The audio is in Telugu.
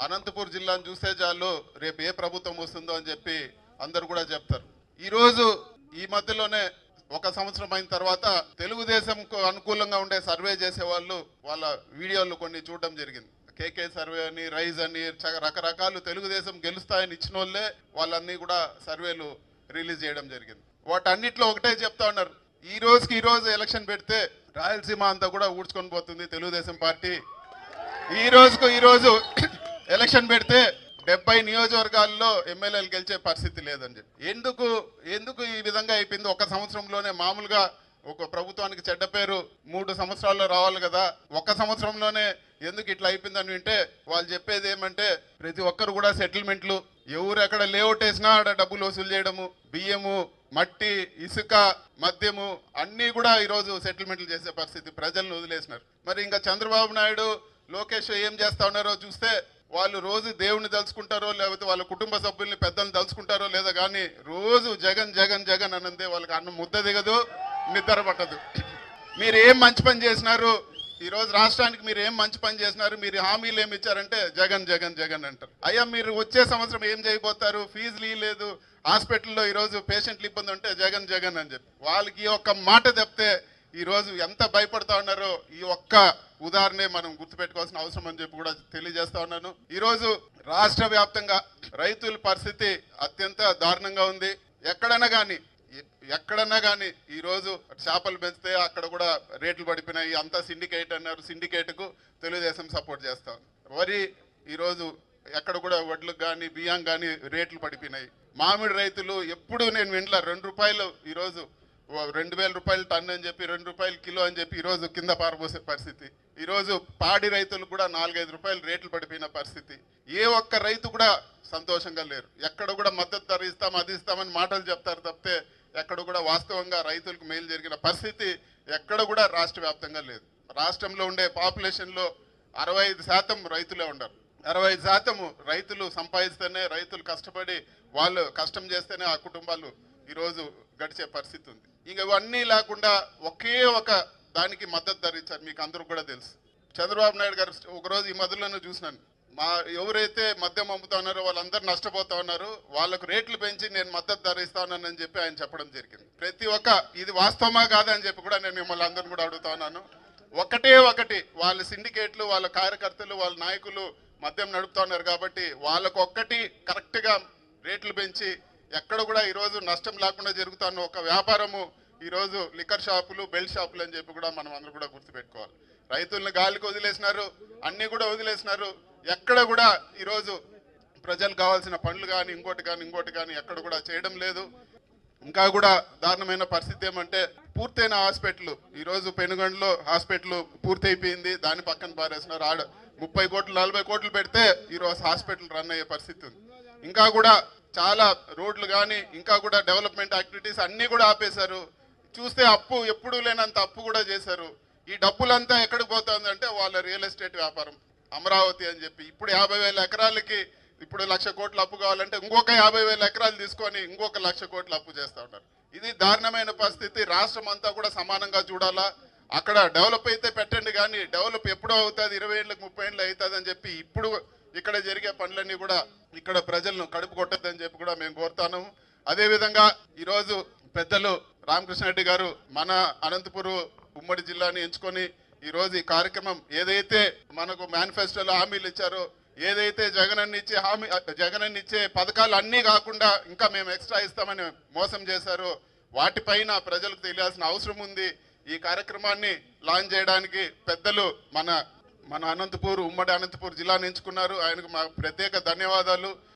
అనంతపూర్ జిల్లాను చూసే చాలు రేపు ఏ ప్రభుత్వం వస్తుందో అని చెప్పి అందరు కూడా చెప్తారు. ఈరోజు ఈ మధ్యలోనే ఒక సంవత్సరం అయిన తర్వాత తెలుగుదేశంకు అనుకూలంగా ఉండే సర్వే చేసే వాళ్ళు వాళ్ళ వీడియోలు కొన్ని చూడడం జరిగింది. కేకే సర్వే అని రైజ్ అని చ- రకరకాలు తెలుగుదేశం గెలుస్తాయని ఇచ్చిన వాళ్ళే వాళ్ళన్నీ కూడా సర్వేలు రిలీజ్ చేయడం జరిగింది. వాటన్నిటిలో ఒకటే చెప్తా ఉన్నారు. ఈ రోజుకి ఈ రోజు ఎలక్షన్ పెడితే రాయలసీమ అంతా కూడా ఊడ్చుకొని పోతుంది తెలుగుదేశం పార్టీ. ఈ రోజుకు ఈ రోజు ఎలక్షన్ పెడితే డెబ్బై నియోజకవర్గాల్లో ఎమ్మెల్యేలు గెలిచే పరిస్థితి లేదని చెప్పి. ఎందుకు ఎందుకు ఈ విధంగా అయిపోయింది? ఒక సంవత్సరంలోనే మామూలుగా ఒక ప్రభుత్వానికి చెడ్డ పేరు మూడు సంవత్సరాల్లో రావాలి కదా. ఒక సంవత్సరంలోనే ఎందుకు ఇట్లా అయిపోయిందని వింటే వాళ్ళు చెప్పేది ఏమంటే ప్రతి ఒక్కరు కూడా సెటిల్మెంట్లు ఎవరు ఎక్కడ లేఅవుట్ వేసినా ఆడ డబ్బులు వసూలు చేయడము బియ్యము మట్టి ఇసుక మద్యము అన్నీ కూడా ఈరోజు సెటిల్మెంట్లు చేసే పరిస్థితి ప్రజలను వదిలేసినారు. మరి ఇంకా చంద్రబాబు నాయుడు లోకేష్ ఏం చేస్తా ఉన్నారో చూస్తే వాళ్ళు రోజు దేవుణ్ణి తలుచుకుంటారో లేకపోతే వాళ్ళ కుటుంబ సభ్యుల్ని పెద్దల్ని తలుచుకుంటారో లేదో కానీ రోజు జగన్ జగన్ జగన్ అనందే వాళ్ళకి అన్నం ముద్ద దిగదు నిద్ర పట్టదు. మీరు ఏం మంచి పని చేసినారు? ఈరోజు రాష్ట్రానికి మీరు ఏం మంచి పని చేసినారు? మీరు హామీలు ఏమి ఇచ్చారంటే జగన్ జగన్ జగన్ అంటారు. అయ్యా మీరు వచ్చే సంవత్సరం ఏం చేయబోతారు? ఫీజులు లేదు హాస్పిటల్లో ఈరోజు పేషెంట్లు ఇబ్బంది ఉంటే జగన్ జగన్ అని చెప్పి. వాళ్ళకి ఈ ఒక్క మాట చెప్తే ఈరోజు ఎంత భయపడతా ఉన్నారో ఈ ఒక్క ఉదాహరణే మనం గుర్తుపెట్టుకోవాల్సిన అవసరం అని చెప్పి కూడా తెలియజేస్తా ఉన్నాను. ఈరోజు రాష్ట్ర వ్యాప్తంగా రైతుల పరిస్థితి అత్యంత దారుణంగా ఉంది. ఎక్కడైనా కానీ ఎక్కడన్నా కానీ ఈరోజు చేపలు పెంచితే అక్కడ కూడా రేట్లు పడిపోయినాయి. అంతా సిండికేట్ అన్నారు. సిండికేట్కు తెలుగుదేశం సపోర్ట్ చేస్తాం వరి ఈరోజు ఎక్కడ కూడా వడ్లకు కానీ బియ్యం కానీ రేట్లు పడిపోయినాయి. మామిడి రైతులు ఎప్పుడు నేను వినలే రెండు రూపాయలు ఈరోజు రెండు వేల రూపాయలు టన్ అని చెప్పి రెండు రూపాయలు కిలో అని చెప్పి ఈరోజు కింద పారబోసే పరిస్థితి. ఈరోజు పాడి రైతులు కూడా నాలుగైదు రూపాయలు రేట్లు పడిపోయిన పరిస్థితి. ఏ ఒక్క రైతు కూడా సంతోషంగా లేరు. ఎక్కడ కూడా మద్దతు ధర ఇస్తాం అది ఇస్తామని మాటలు చెప్తారు తప్పితే ఎక్కడ కూడా వాస్తవంగా రైతులకు మేలు జరిగిన పరిస్థితి ఎక్కడ కూడా రాష్ట్ర వ్యాప్తంగా లేదు. రాష్ట్రంలో ఉండే పాపులేషన్లో అరవై ఐదు శాతం రైతులే ఉండరు. అరవై ఐదు శాతము రైతులు సంపాదిస్తేనే రైతులు కష్టపడి వాళ్ళు కష్టం చేస్తేనే ఆ కుటుంబాలు ఈరోజు గడిచే పరిస్థితి ఉంది. ఇంక ఇవన్నీ లేకుండా ఒకే ఒక దానికి మద్దతు ధర ఇచ్చారు మీకు అందరూ కూడా తెలుసు. చంద్రబాబు నాయుడు గారు ఒకరోజు ఈ మధ్యలోనే చూసినాను. మా ఎవరైతే మద్యం అమ్ముతా ఉన్నారో వాళ్ళందరూ నష్టపోతా ఉన్నారు. వాళ్ళకు రేట్లు పెంచి నేను మద్దతు ధర ఇస్తానని చెప్పి ఆయన చెప్పడం జరిగింది. ప్రతి ఒక్క ఇది వాస్తవమా కాదా అని చెప్పి కూడా నేను మిమ్మల్ని అందరిని కూడా అడుగుతా ఉన్నాను. ఒకటే ఒకటి వాళ్ళ సిండికేట్లు వాళ్ళ కార్యకర్తలు వాళ్ళ నాయకులు మద్యం నడుపుతా ఉన్నారు కాబట్టి వాళ్ళకు ఒక్కటి కరెక్ట్గా రేట్లు పెంచి ఎక్కడ కూడా ఈరోజు నష్టం లేకుండా జరుగుతున్న ఒక వ్యాపారము ఈరోజు లిక్కర్ షాపులు బెల్ట్ షాపులు అని చెప్పి కూడా మనం అందరూ కూడా గుర్తుపెట్టుకోవాలి. రైతుల్ని గాలికి వదిలేసినారు అన్ని కూడా వదిలేసినారు. ఎక్కడ కూడా ఈరోజు ప్రజలు కావాల్సిన పనులు కానీ ఇంకోటి కానీ ఇంకోటి కానీ ఎక్కడ కూడా చేయడం లేదు. ఇంకా కూడా దారుణమైన పరిస్థితి ఏమంటే పూర్తయిన హాస్పిటల్ ఈరోజు పెనుగండ్లో హాస్పిటల్ పూర్తయిపోయింది దాని పక్కన పారేసినారు. ఆడ ముప్పై కోట్లు నలభై కోట్లు పెడితే ఈ రోజు హాస్పిటల్ రన్ అయ్యే పరిస్థితి ఉంది. ఇంకా కూడా చాలా రోడ్లు కానీ ఇంకా కూడా డెవలప్మెంట్ యాక్టివిటీస్ అన్నీ కూడా ఆపేశారు. చూస్తే అప్పు ఎప్పుడూ లేనంత అప్పు కూడా చేశారు. ఈ డబ్బులంతా ఎక్కడికి పోతుందంటే వాళ్ళ రియల్ ఎస్టేట్ వ్యాపారం అమరావతి అని చెప్పి. ఇప్పుడు యాభై వేల ఎకరాలకి ఇప్పుడు లక్ష కోట్ల అప్పు కావాలంటే ఇంకొక యాభై వేల ఎకరాలు తీసుకొని ఇంకొక లక్ష కోట్ల అప్పు చేస్తా ఉన్నారు. ఇది దారుణమైన పరిస్థితి. రాష్ట్రం అంతా కూడా సమానంగా చూడాలా? అక్కడ డెవలప్ అయితే పెట్టండి కానీ డెవలప్ ఎప్పుడో అవుతుంది? ఇరవై ఏళ్ళకి ముప్పై ఏళ్ళు అవుతుంది అని చెప్పి ఇప్పుడు ఇక్కడ జరిగే పనులన్నీ కూడా ఇక్కడ ప్రజలను కడుపు కొట్టద్దని చెప్పి కూడా మేము కోరుతాను. అదేవిధంగా ఈరోజు పెద్దలు రామకృష్ణారెడ్డి గారు మన అనంతపురం ఉమ్మడి జిల్లాని ఎంచుకొని ఈరోజు ఈ కార్యక్రమం ఏదైతే మనకు మేనిఫెస్టోలో హామీలు ఇచ్చారో ఏదైతే జగనన్న ఇచ్చే హామీ జగనన్న ఇచ్చే పథకాలు అన్నీ కాకుండా ఇంకా మేము ఎక్స్ట్రా ఇస్తామని మోసం చేశారో వాటిపైన ప్రజలకు తెలియాల్సిన అవసరం ఉంది. ఈ కార్యక్రమాన్ని లాంచ్ చేయడానికి పెద్దలు మన మన అనంతపూర్ ఉమ్మడి అనంతపూర్ జిల్లా ఎంచుకున్నారు. ఆయనకు మా ప్రత్యేక ధన్యవాదాలు.